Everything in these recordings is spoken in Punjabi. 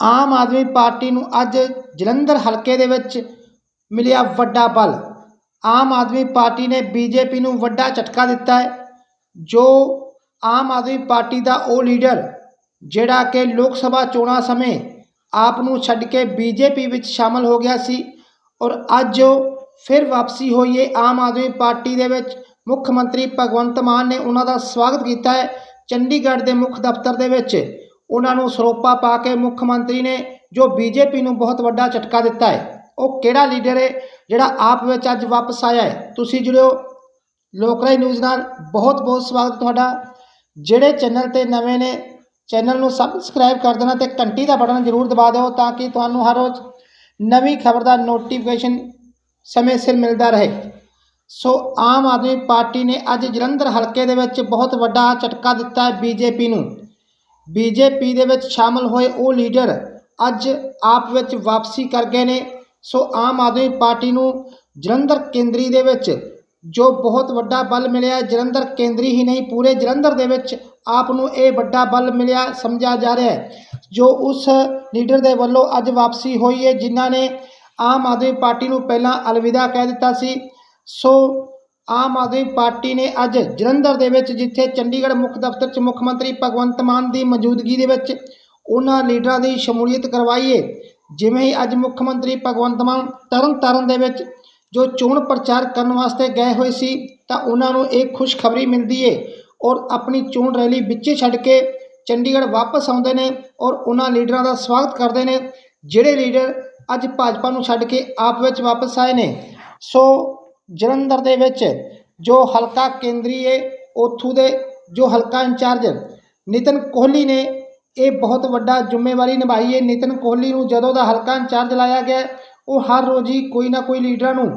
ਆਮ ਆਦਮੀ ਪਾਰਟੀ ਨੂੰ ਅੱਜ ਜਲੰਧਰ ਹਲਕੇ ਦੇ ਵਿੱਚ ਮਿਲਿਆ ਵੱਡਾ ਬਲ। ਆਮ ਆਦਮੀ ਪਾਰਟੀ ਨੇ ਬੀਜੇਪੀ ਨੂੰ ਵੱਡਾ ਝਟਕਾ ਦਿੱਤਾ ਹੈ। ਜੋ ਆਮ ਆਦਮੀ ਪਾਰਟੀ ਦਾ ਉਹ ਲੀਡਰ, ਜਿਹੜਾ ਕਿ ਲੋਕ ਸਭਾ ਚੋਣਾਂ ਸਮੇਂ ਆਪ ਨੂੰ ਛੱਡ ਕੇ ਬੀਜੇਪੀ ਵਿੱਚ ਸ਼ਾਮਲ ਹੋ ਗਿਆ ਸੀ ਔਰ ਅੱਜ ਉਹ ਫਿਰ ਵਾਪਸੀ ਹੋਈ ਹੈ। ਆਮ ਆਦਮੀ ਪਾਰਟੀ ਦੇ ਵਿੱਚ ਮੁੱਖ ਮੰਤਰੀ ਭਗਵੰਤ ਮਾਨ ਨੇ ਉਹਨਾਂ ਦਾ ਸਵਾਗਤ ਕੀਤਾ ਹੈ ਚੰਡੀਗੜ੍ਹ ਦੇ ਮੁੱਖ ਦਫ਼ਤਰ ਦੇ ਵਿੱਚ। ਉਹਨਾਂ ਨੂੰ ਸਰੋਪਾ ਪਾ ਕੇ ਮੁੱਖ ਮੰਤਰੀ ਨੇ ਜੋ ਬੀਜੇਪੀ ਨੂੰ ਬਹੁਤ ਵੱਡਾ ਝਟਕਾ ਦਿੱਤਾ ਹੈ, ਉਹ ਕਿਹੜਾ ਲੀਡਰ ਹੈ ਜਿਹੜਾ ਆਪ ਵਿੱਚ ਅੱਜ ਵਾਪਸ ਆਇਆ ਹੈ? ਤੁਸੀਂ ਜੁੜਿਓ ਲੋਕਰਾਈ ਨਿਊਜ਼ ਨਾਲ। ਬਹੁਤ ਬਹੁਤ ਸਵਾਗਤ ਤੁਹਾਡਾ। ਜਿਹੜੇ ਚੈਨਲ ਤੇ ਨਵੇਂ ਨੇ, ਚੈਨਲ ਨੂੰ ਸਬਸਕ੍ਰਾਈਬ ਕਰ ਦੇਣਾ ਤੇ ਘੰਟੀ ਦਾ ਬਟਨ ਜ਼ਰੂਰ ਦਬਾ ਦਿਓ ਤਾਂ ਕਿ ਤੁਹਾਨੂੰ ਹਰ ਰੋਜ਼ ਨਵੀਂ ਖਬਰ ਦਾ ਨੋਟੀਫਿਕੇਸ਼ਨ ਸਮੇਂ ਸਿਰ ਮਿਲਦਾ ਰਹੇ। ਸੋ ਆਮ ਆਦਮੀ ਪਾਰਟੀ ਨੇ ਅੱਜ ਜਲੰਧਰ ਹਲਕੇ ਦੇ ਵਿੱਚ ਬਹੁਤ ਵੱਡਾ ਝਟਕਾ ਦਿੱਤਾ ਹੈ ਬੀਜੇਪੀ ਨੂੰ। ਬੀਜੇਪੀ ਦੇ ਵਿੱਚ ਸ਼ਾਮਲ ਹੋਏ ਉਹ ਲੀਡਰ ਅੱਜ ਆਪ ਵਿੱਚ ਵਾਪਸੀ ਕਰ ਗਏ ਨੇ। ਸੋ ਆਮ ਆਦਮੀ ਪਾਰਟੀ ਨੂੰ ਜਲੰਧਰ ਕੇਂਦਰੀ ਦੇ ਵਿੱਚ ਜੋ ਬਹੁਤ ਵੱਡਾ ਬਲ ਮਿਲਿਆ, ਜਲੰਧਰ ਕੇਂਦਰੀ ਹੀ ਨਹੀਂ, ਪੂਰੇ ਜਲੰਧਰ ਦੇ ਵਿੱਚ ਆਪ ਨੂੰ ਇਹ ਵੱਡਾ ਬਲ ਮਿਲਿਆ ਸਮਝਿਆ ਜਾ ਰਿਹਾ ਹੈ। ਜੋ ਉਸ ਲੀਡਰ ਦੇ ਵੱਲੋਂ ਅੱਜ ਵਾਪਸੀ ਹੋਈ ਹੈ, ਜਿਨ੍ਹਾਂ ਨੇ ਆਮ ਆਦਮੀ ਪਾਰਟੀ ਨੂੰ ਪਹਿਲਾਂ ਅਲਵਿਦਾ ਕਹਿ ਦਿੱਤਾ ਸੀ। ਸੋ ਆਮ ਆਦਮੀ ਪਾਰਟੀ ਨੇ ਅੱਜ ਜਲੰਧਰ ਦੇ ਵਿੱਚ, ਜਿੱਥੇ ਚੰਡੀਗੜ੍ਹ ਮੁੱਖ ਦਫ਼ਤਰ 'ਚ ਮੁੱਖ ਮੰਤਰੀ ਭਗਵੰਤ ਮਾਨ ਦੀ ਮੌਜੂਦਗੀ ਦੇ ਵਿੱਚ ਉਹਨਾਂ ਲੀਡਰਾਂ ਦੀ ਸ਼ਮੂਲੀਅਤ ਕਰਵਾਈ ਹੈ ਜਿਵੇਂ ਹੀ ਅੱਜ ਮੁੱਖ ਮੰਤਰੀ ਭਗਵੰਤ ਮਾਨ ਤਰਨ ਤਾਰਨ ਦੇ ਵਿੱਚ ਜੋ ਚੋਣ ਪ੍ਰਚਾਰ ਕਰਨ ਵਾਸਤੇ ਗਏ ਹੋਏ ਸੀ, ਤਾਂ ਉਹਨਾਂ ਨੂੰ ਇਹ ਖੁਸ਼ਖਬਰੀ ਮਿਲਦੀ ਹੈ ਔਰ ਆਪਣੀ ਚੋਣ ਰੈਲੀ ਵਿੱਚੇ ਛੱਡ ਕੇ ਚੰਡੀਗੜ੍ਹ ਵਾਪਸ ਆਉਂਦੇ ਨੇ ਔਰ ਉਹਨਾਂ ਲੀਡਰਾਂ ਦਾ ਸਵਾਗਤ ਕਰਦੇ ਨੇ, ਜਿਹੜੇ ਲੀਡਰ ਅੱਜ ਭਾਜਪਾ ਨੂੰ ਛੱਡ ਕੇ ਆਪ ਵਿੱਚ ਵਾਪਸ ਆਏ ਨੇ। ਸੋ ਜਲੰਧਰ ਦੇ ਵਿੱਚ, ਜੋ ਹਲਕਾ ਕੇਂਦਰੀ ਹੈ ਉੱਥੋਂ ਦੇ ਜੋ ਹਲਕਾ ਇੰਚਾਰਜ ਨਿਤਨ ਕੋਹਲੀ ਨੇ, ਇਹ ਬਹੁਤ ਵੱਡਾ ਜ਼ਿੰਮੇਵਾਰੀ ਨਿਭਾਈ ਹੈ ਨਿਤਨ ਕੋਹਲੀ ਨੂੰ ਜਦੋਂ ਦਾ ਹਲਕਾ ਇੰਚਾਰਜ ਲਾਇਆ ਗਿਆ, ਉਹ ਹਰ ਰੋਜ਼ ਹੀ ਕੋਈ ਨਾ ਕੋਈ ਲੀਡਰਾਂ ਨੂੰ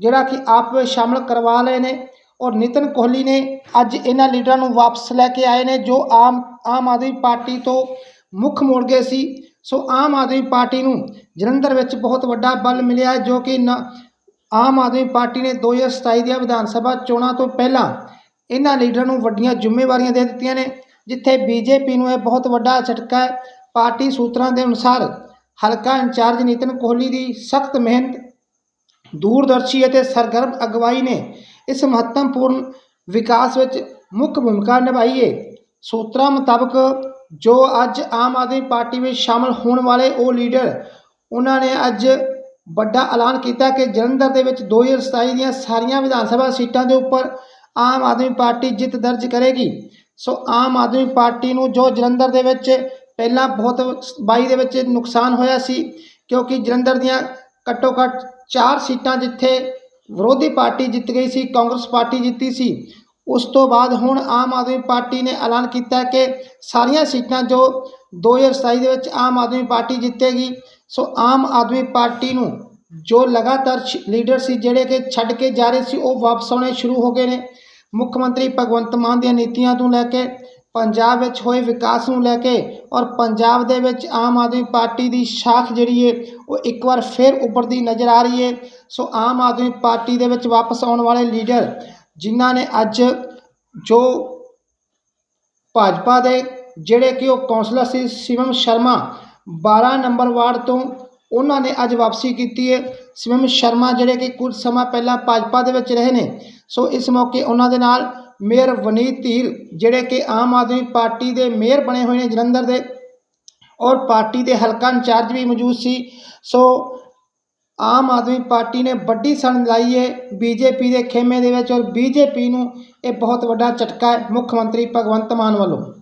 ਜਿਹੜਾ ਕਿ ਆਪ ਵਿੱਚ ਸ਼ਾਮਲ ਕਰਵਾ ਲਏ ਨੇ ਔਰ ਨਿਤਨ ਕੋਹਲੀ ਨੇ ਅੱਜ ਇਹਨਾਂ ਲੀਡਰਾਂ ਨੂੰ ਵਾਪਸ ਲੈ ਕੇ ਆਏ ਨੇ, ਜੋ ਆਮ ਆਮ ਆਦਮੀ ਪਾਰਟੀ ਤੋਂ ਮੁੱਖ ਮੋੜ ਗਏ ਸੀ। ਸੋ ਆਮ ਆਦਮੀ ਪਾਰਟੀ ਨੂੰ ਜਲੰਧਰ ਵਿੱਚ ਬਹੁਤ ਵੱਡਾ ਬਲ ਮਿਲਿਆ, ਜੋ ਕਿ ਨ ਆਮ ਆਦਮੀ ਪਾਰਟੀ ਨੇ 2027 ਦੀਆਂ ਵਿਧਾਨ ਸਭਾ ਚੋਣਾਂ ਤੋਂ ਪਹਿਲਾਂ ਇਹਨਾਂ ਲੀਡਰਾਂ ਨੂੰ ਵੱਡੀਆਂ ਜ਼ਿੰਮੇਵਾਰੀਆਂ ਦੇ ਦਿੱਤੀਆਂ ਨੇ, ਜਿੱਥੇ ਬੀਜੇਪੀ ਨੂੰ ਇਹ ਬਹੁਤ ਵੱਡਾ ਝਟਕਾ ਹੈ। ਪਾਰਟੀ ਸੂਤਰਾਂ ਦੇ ਅਨੁਸਾਰ ਹਲਕਾ ਇੰਚਾਰਜ ਨਿਤਨ ਕੋਹਲੀ ਦੀ ਸਖਤ ਮਿਹਨਤ, ਦੂਰਦਰਸ਼ੀ ਅਤੇ ਸਰਗਰਮ ਅਗਵਾਈ ਨੇ ਇਸ ਮਹੱਤਵਪੂਰਨ ਵਿਕਾਸ ਵਿੱਚ ਮੁੱਖ ਭੂਮਿਕਾ ਨਿਭਾਈ ਹੈ ਸੂਤਰਾਂ ਮੁਤਾਬਕ ਜੋ ਅੱਜ ਆਮ ਆਦਮੀ ਪਾਰਟੀ ਵਿੱਚ ਸ਼ਾਮਲ ਹੋਣ ਵਾਲੇ ਉਹ ਲੀਡਰ, ਉਹਨਾਂ ਨੇ ਅੱਜ ਵੱਡਾ ਐਲਾਨ ਕੀਤਾ ਕਿ ਜਲੰਧਰ ਦੇ ਵਿੱਚ 2027 ਦੀਆਂ ਸਾਰੀਆਂ ਵਿਧਾਨ ਸਭਾ ਸੀਟਾਂ ਦੇ ਉੱਪਰ ਆਮ ਆਦਮੀ ਪਾਰਟੀ ਜਿੱਤ ਦਰਜ ਕਰੇਗੀ। ਸੋ ਆਮ ਆਦਮੀ ਪਾਰਟੀ ਨੂੰ ਜੋ ਜਲੰਧਰ ਦੇ ਵਿੱਚ ਪਹਿਲਾਂ ਬਹੁਤ 22 ਦੇ ਵਿੱਚ ਨੁਕਸਾਨ ਹੋਇਆ ਸੀ, ਕਿਉਂਕਿ ਜਲੰਧਰ ਦੀਆਂ ਘੱਟੋ ਘੱਟ ਚਾਰ ਸੀਟਾਂ ਜਿੱਥੇ ਵਿਰੋਧੀ ਪਾਰਟੀ ਜਿੱਤ ਗਈ ਸੀ, ਕਾਂਗਰਸ ਪਾਰਟੀ ਜਿੱਤੀ ਸੀ, ਉਸ ਤੋਂ ਬਾਅਦ ਹੁਣ ਆਮ ਆਦਮੀ ਪਾਰਟੀ ਨੇ ਐਲਾਨ ਕੀਤਾ ਕਿ ਸਾਰੀਆਂ ਸੀਟਾਂ ਜੋ 2027 ਦੇ ਵਿੱਚ ਆਮ ਆਦਮੀ ਪਾਰਟੀ ਜਿੱਤੇਗੀ ਸੋ ਆਮ ਆਦਮੀ ਪਾਰਟੀ ਨੂੰ ਜੋ ਲਗਾਤਾਰ ਛ- ਲੀਡਰ ਸੀ ਜਿਹੜੇ ਕਿ ਛੱਡ ਕੇ ਜਾ ਰਹੇ ਸੀ, ਉਹ ਵਾਪਸ ਆਉਣੇ ਸ਼ੁਰੂ ਹੋ ਗਏ ਨੇ। ਮੁੱਖ ਮੰਤਰੀ ਭਗਵੰਤ ਮਾਨ ਦੀਆਂ ਨੀਤੀਆਂ ਤੋਂ ਲੈ ਕੇ, ਪੰਜਾਬ ਵਿੱਚ ਹੋਏ ਵਿਕਾਸ ਨੂੰ ਲੈ ਕੇ ਔਰ ਪੰਜਾਬ ਦੇ ਵਿੱਚ ਆਮ ਆਦਮੀ ਪਾਰਟੀ ਦੀ ਸ਼ਾਖ ਜਿਹੜੀ ਹੈ ਉਹ ਇੱਕ ਵਾਰ ਫਿਰ ਉੱਭਰਦੀ ਨਜ਼ਰ ਆ ਰਹੀ ਹੈ ਸੋ ਆਮ ਆਦਮੀ ਪਾਰਟੀ ਦੇ ਵਿੱਚ ਵਾਪਸ ਆਉਣ ਵਾਲੇ ਲੀਡਰ ਜਿਨ੍ਹਾਂ ਨੇ ਅੱਜ ਜੋ ਭਾਜਪਾ ਦੇ ਜਿਹੜੇ ਕਿ ਉਹ ਕੌਂਸਲਰ ਸੀ, ਸ਼ਿਵਮ ਸ਼ਰਮਾ 12 ਨੰਬਰ ਵਾਰਡ ਤੋਂ ਉਹਨਾਂ ਨੇ ਅੱਜ ਵਾਪਸੀ ਕੀਤੀ ਹੈ। ਸ਼ਿਵਮ ਸ਼ਰਮਾ ਜਿਹੜੇ ਕਿ ਕੁਝ ਸਮਾਂ ਪਹਿਲਾਂ ਭਾਜਪਾ ਦੇ ਵਿੱਚ ਰਹੇ ਨੇ। ਸੋ ਇਸ ਮੌਕੇ ਉਹਨਾਂ ਦੇ ਨਾਲ ਮੇਅਰ ਵਨੀਤ ਧੀਰ ਜਿਹੜੇ ਕਿ ਆਮ ਆਦਮੀ ਪਾਰਟੀ ਦੇ ਮੇਅਰ ਬਣੇ ਹੋਏ ਨੇ ਜਲੰਧਰ ਦੇ ਔਰ ਪਾਰਟੀ ਦੇ ਹਲਕਾ ਇੰਚਾਰਜ ਵੀ ਮੌਜੂਦ ਸੀ। ਸੋ ਆਮ ਆਦਮੀ ਪਾਰਟੀ ਨੇ ਵੱਡੀ ਸਣ ਲਾਈ ਹੈ ਬੀਜੇਪੀ ਦੇ ਖੇਮੇ ਦੇ ਵਿੱਚ ਔਰ ਬੀਜੇਪੀ ਨੂੰ ਇਹ ਬਹੁਤ ਵੱਡਾ ਝਟਕਾ ਹੈ ਮੁੱਖ ਮੰਤਰੀ ਭਗਵੰਤ ਮਾਨ ਵੱਲੋਂ।